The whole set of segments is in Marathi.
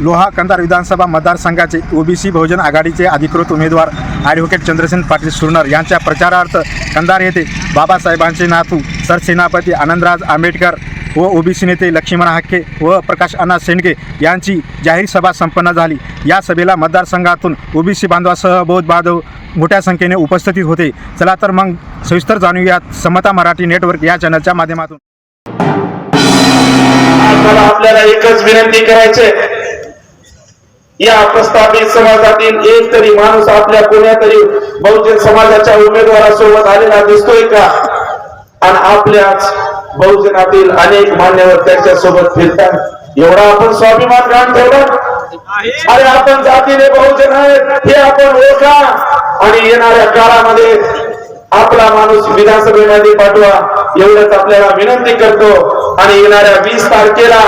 लोहा कंधार विधानसभा मतदारसंघाचे ओबीसी बहुजन आघाडीचे अधिकृत उमेदवार ॲडव्होकेट चंद्रसेन पाटील सुरनर यांच्या प्रचारार्थ कंधार येथे बाबासाहेबांचे नातू सरसेनापती आनंदराज आंबेडकर व ओबीसी नेते लक्ष्मण हाके व प्रकाश अण्णा शेंडगे यांची जाहीर सभा संपन्न झाली. या सभेला मतदारसंघातून ओबीसी बांधवासह बौद्ध बांधव मोठ्या संख्येने उपस्थित होते. चला तर मग सविस्तर जाणूयात समता मराठी नेटवर्क या चॅनलच्या माध्यमातून. आपल्याला एकच विनंती करायचे या प्रस्थापित समाजातील एक तरी माणूस आपल्या कोण्यातरी बहुजन समाजाच्या उमेदवारासोबत आलेला दिसतोय का? आणि आपल्याच बहुजनातील अनेक मान्यवर त्यांच्यासोबत फिरतात. एवढा आपण स्वाभिमान घाण ठेवला? अरे आपण जातीने बहुजन आहेत हे आपण ओळखा. आणि येणाऱ्या काळामध्ये आपला माणूस विधानसभेमध्ये पाठवा एवढंच आपल्याला विनंती करतो. आणि येणाऱ्या वीस तारखेला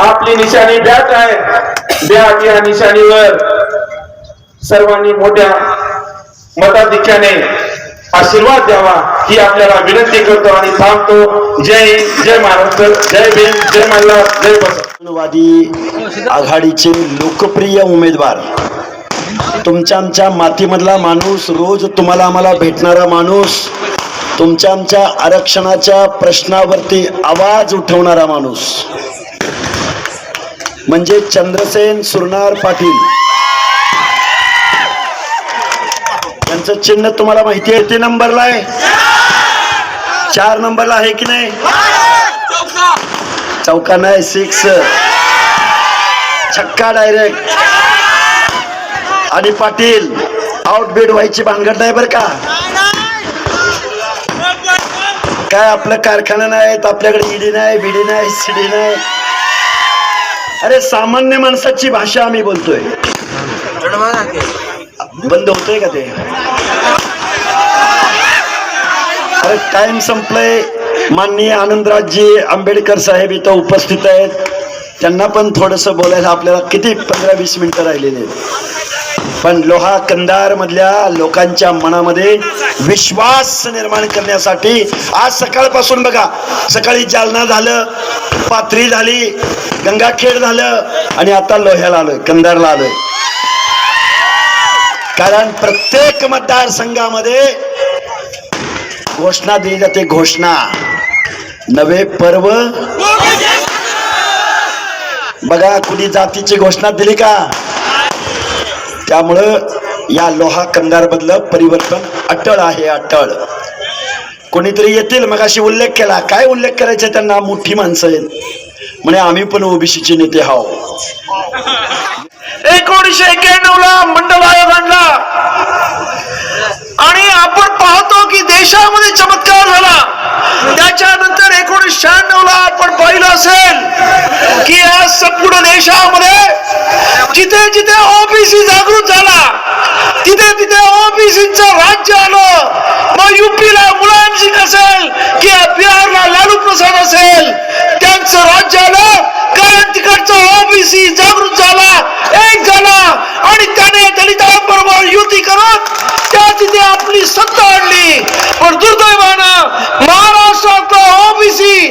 आपली निशाणी बॅट आहे. बॅट या निशाणीवर. सर्वांनी मोठ्या मताधिक्याने आशीर्वाद द्यावा ही आपल्याला विनंती करतो आणि थांबतो. जय जय महाराष्ट्र जय भीम जय मल्हार जय बसवादी आघाडीचे लोकप्रिय उमेदवार. तुमच्या आमच्या मातीमधला माणूस रोज तुम्हाला आम्हाला भेटणारा माणूस तुमच्या आमच्या आरक्षणाच्या प्रश्नावरती आवाज उठवणारा माणूस. म्हणजे चंद्रसेन सुरनार पाटील. यांचं चिन्ह तुम्हाला माहिती आहे ते नंबरला आहे. चार नंबरला आहे की नाही? चौका नाही सिक्स छक्का डायरेक्ट आणि पाटील आउटबीट व्हायची भानगड नाही बरं का? काय आपलं कारखाना नाहीत आपल्याकडे ईडी नाही बिडी नाही सीडी नाही. अरे सामान्य माणसाची भाषा आम्ही बोलतोय. बंद होतोय का ते? अरे टाइम संपलंय. माननीय आनंदराजजी आंबेडकर साहेब इथं उपस्थित आहेत. त्यांना पण थोडस बोलायला आपल्याला किती पंधरा वीस मिनिटं राहिलेली आहेत. पण लोहा कंदार मधल्या लोकांच्या मनामध्ये विश्वास निर्माण करण्यासाठी आज सकाळपासून बघा सकाळी जालना झालं पात्री झाली गंगाखेड झालं आणि आता लोह्याला आलोय कंदारला आलोय. कारण प्रत्येक मतदारसंघामध्ये घोषणा दिली जाते घोषणा. नवे पर्व. बघा कुणी जातीची घोषणा दिली का? त्यामुळं या लोहा कंदार मधलं परिवर्तन अटळ आहे अटळ. कोणीतरी येतील मग अशी उल्लेख केला. काय उल्लेख करायचा त्यांना? मोठी माणसं आहेत. म्हणे आम्ही पण ओबीसीचे नेते हाव एकोणीशे एक्क्याण्णव ला मंडळ आयोग आणला आपण पाहतो की देशामध्ये चमत्कार झाला. त्याच्यानंतर एकोणीशे शहाण्णव ला आपण पाहिलं असेल की या संपूर्ण देशामध्ये जिथे जिथे ओबीसी जागृत झाला तिथे तिथे ओबीसीच राज्य आलं. मग युपीला मुलायम सिंग असेल किंवा बिहारला लालू प्रसाद असेल? त्यांचं राज्य आलं कारण तिकडचा ओबीसी जागृत झाला एक झाला आणि त्याने दलितांबरोबर युती करत त्या तिथे आपली सत्ता आणली. पण दुर्दैवानं महाराष्ट्रातला ओबीसी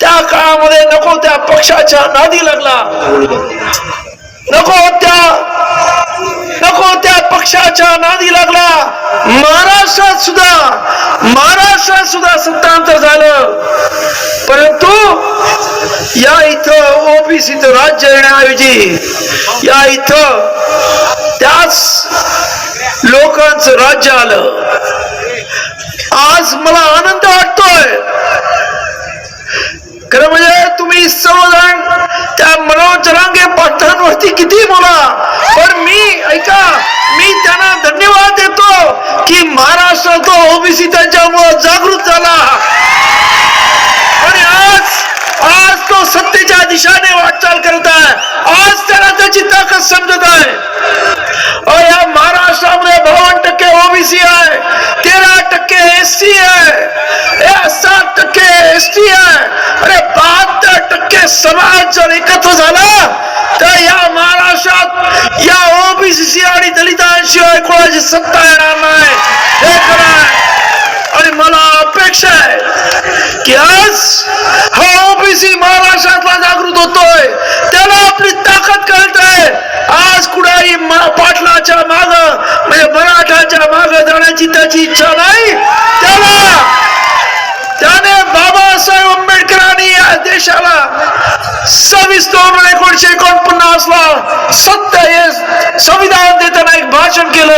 त्या काळामध्ये नको त्या पक्षाच्या नादी लागला. नको त्या नको त्या पक्षाच्या नादी लागला. महाराष्ट्रात सुद्धा महाराष्ट्रात सुद्धा सत्तांतर झालं. इथं ओबीसीचं राज्य येण्याऐवजी या इथं त्याच लोकांचं राज्य आलं. आज मला आनंद वाटतोय. खरं म्हणजे तुम्ही सर्वजण त्या मनोज रांगे पाठांवरती किती बोला पण मी ऐका मी त्यांना धन्यवाद देतो की महाराष्ट्रात ओबीसी त्यांच्यामुळं जागृत झाला. आणि आज आज तो सत्तेच्या दिशाने वाटचाल करत आहे. आज त्याला त्याची ताकद समजत आहे. या महाराष्ट्रामध्ये बावन्न टक्के ओबीसी आहे. तेरा टक्के एस सी आहे सात टक्के एस टी आहे. अरे बहात्तर टक्के समाज जर एकत्र झाला तर या महाराष्ट्रात या ओबीसी आणि दलितांशिवाय कोणाची सत्ता येणार नाही. हे खरं आणि मला अपेक्षा आहे की आज विषयी महाराष्ट्रातला जागृत होतोय. त्याला आपली ताकद कळतय आज कुडाई पाटलाच्या माग म्हणजे मराठाच्या माग जाण्याची त्याची इच्छा नाही. त्याला त्याने बाबासाहेब आंबेडकरांनी या देशाला सव्वीस नोव्हेंबर एकोणीशे एकोणपन्नास ला सत्य हे संविधान देताना एक भाषण केलं.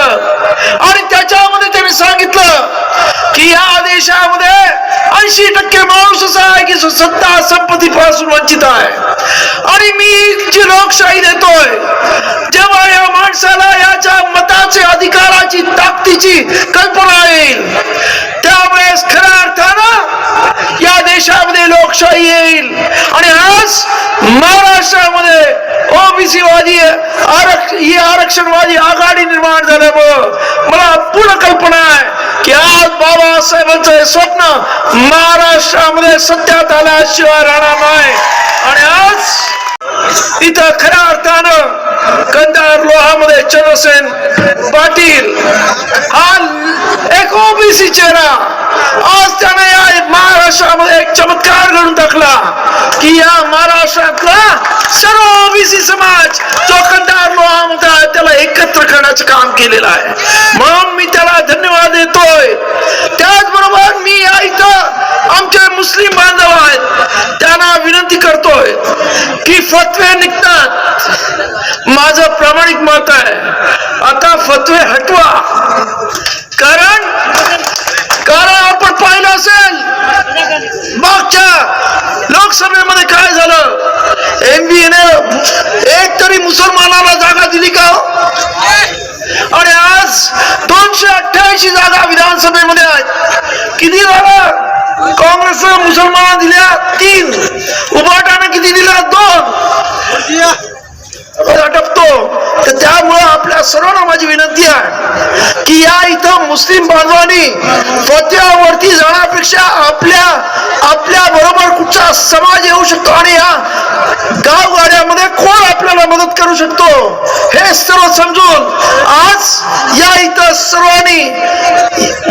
आणि त्याच्यामध्ये त्यांनी सांगितलं की या आदेशामध्ये ऐंशी टक्के माणूस असा आहे की जो सत्ता संपत्तीपासून वंचित आहे. आणि मी जी लोकशाही देतोय. जेव्हा या माणसाला याच्या मताचे अधिकाराची ताकदीची कल्पना येईल त्यावेळेस खऱ्या अर्थानं या देशामध्ये लोकशाही येईल. आणि आज महाराष्ट्रामध्ये ओबीसी वादी आरक्ष आरक्षणवादी आघाडी निर्माण झाल्यामुळं मला पूर्ण कल्पना आहे. की आज बाबासाहेबांचं स्वप्न महाराष्ट्रामध्ये सत्यात आल्याशिवाय राहणार नाही. आणि आज इथं खऱ्या अर्थानं कंदार लोहामध्ये चंद्रसेन पाटील हा एक ओबीसी चेहरा आज त्याने या महाराष्ट्रामध्ये एक चमत्कार घडून टाकला की या महाराष्ट्रातला सर्व ओबीसी समाज जो कंदार लोहामध्ये आहे त्याला एकत्र करण्याचं काम केलेलं आहे. म्हणून मी त्याला धन्यवाद देतो. की फतवे निघतात माझं प्रामाणिक मत आहे आता फतवे हटवा। कारण? कारण आपण पाहिलं असेल मागच्या लोकसभेमध्ये काय झालं? एमबीने एक तरी मुसलमानाला जागा दिली का आणि आज दोनशे अठ्ठ्याऐंशी जागा विधानसभेमध्ये आहेत. किती झालं काँग्रेसनं मुसलमाना दिल्या? तीन. उभाटानं किती सर्वांना माझी विनंती आहे की या इथं मुस्लिम बांधवांनी फत्यावरती जाण्यापेक्षा आपल्या आपल्या बरोबर कुठचा समाज येऊ शकतो आणि या गावगाड्यामध्ये कोण आपल्याला मदत करू शकतो हे सर्व समजून आज या इथं सर्वांनी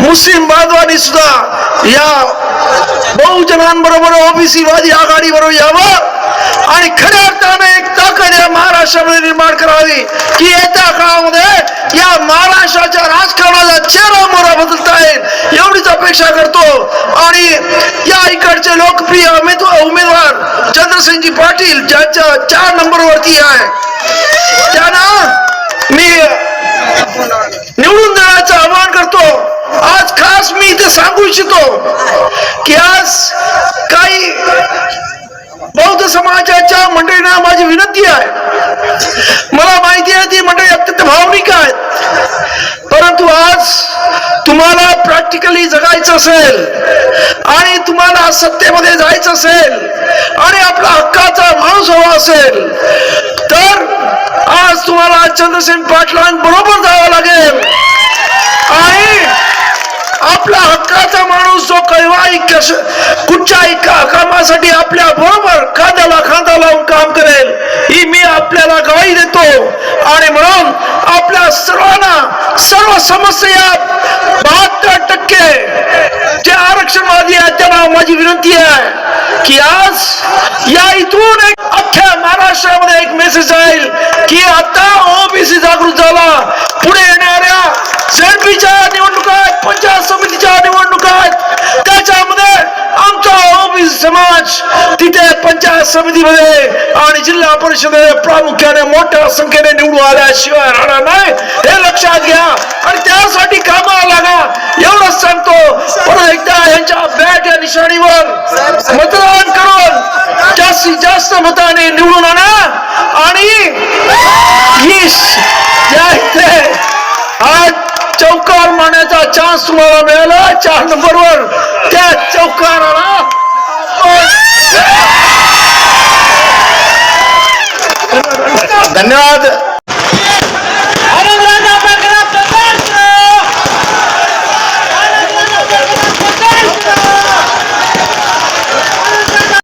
मुस्लिम बांधवांनी सुद्धा या बहुजनांबरोबर ओबीसी वादी आघाडी बरोबर यावं. आणि खऱ्या अर्थाने एक ताकद या महाराष्ट्रामध्ये निर्माण करावी की येत्या काळामध्ये या महाराष्ट्राच्या राजकारणाचा चेहरा मोरा बदलता येईल एवढीच अपेक्षा करतो. आणि या इकडचे लोकप्रिय उमेदवार उमेदवार चंद्रसेनजी पाटील ज्यांच्या चार नंबरवरती आहे. त्यांना मी निवडून देण्याचं आवाहन करतो. आज खास मी इथे सांगू इच्छितो की आज काही समाजाच्या मंडळींना माझी विनंती आहे. मला माहिती आहे ती मंडळी अत्यंत भावनिक आहेत. परंतु आज तुम्हाला प्रॅक्टिकली जगायचं असेल आणि तुम्हाला सत्तेमध्ये जायचं असेल आणि आपला हक्काचा माणूस हवा असेल तर आज तुम्हाला चंद्रसेन पाटलांबरोबर जावं लागेल. आणि आपला हक्काचा माणूस जो कैवाही कश कुठच्याही का- कामासाठी आपल्या बरोबर खांद्याला खांदा लावून काम करेल. ही मी आपल्याला गवाही देतो. आणि म्हणून आपल्या सर्वांना सर्व समस्या बहात्तर टक्के जे आरक्षणवादी आहेत त्यांना माझी विनंती आहे की आज या इथून एक अख्ख्या महाराष्ट्रामध्ये एक मेसेज जाईल की आता ओबीसी जागृत समाज तिथे पंचायत समितीमध्ये आणि जिल्हा परिषदेमध्ये प्रामुख्याने मोठ्या संख्येने निवडून आल्याशिवाय राहणार नाही. हे लक्षात घ्या. आणि त्यासाठी कामाला लागा. एवढंच सांगतो. पुन्हा एकदा यांच्या बॅट या निशाणीवर मतदान करून जास्तीत जास्त मताने निवडून आणा. आणि आज चौकार मारण्याचा चान्स तुम्हाला मिळाला. चार नंबरवर त्या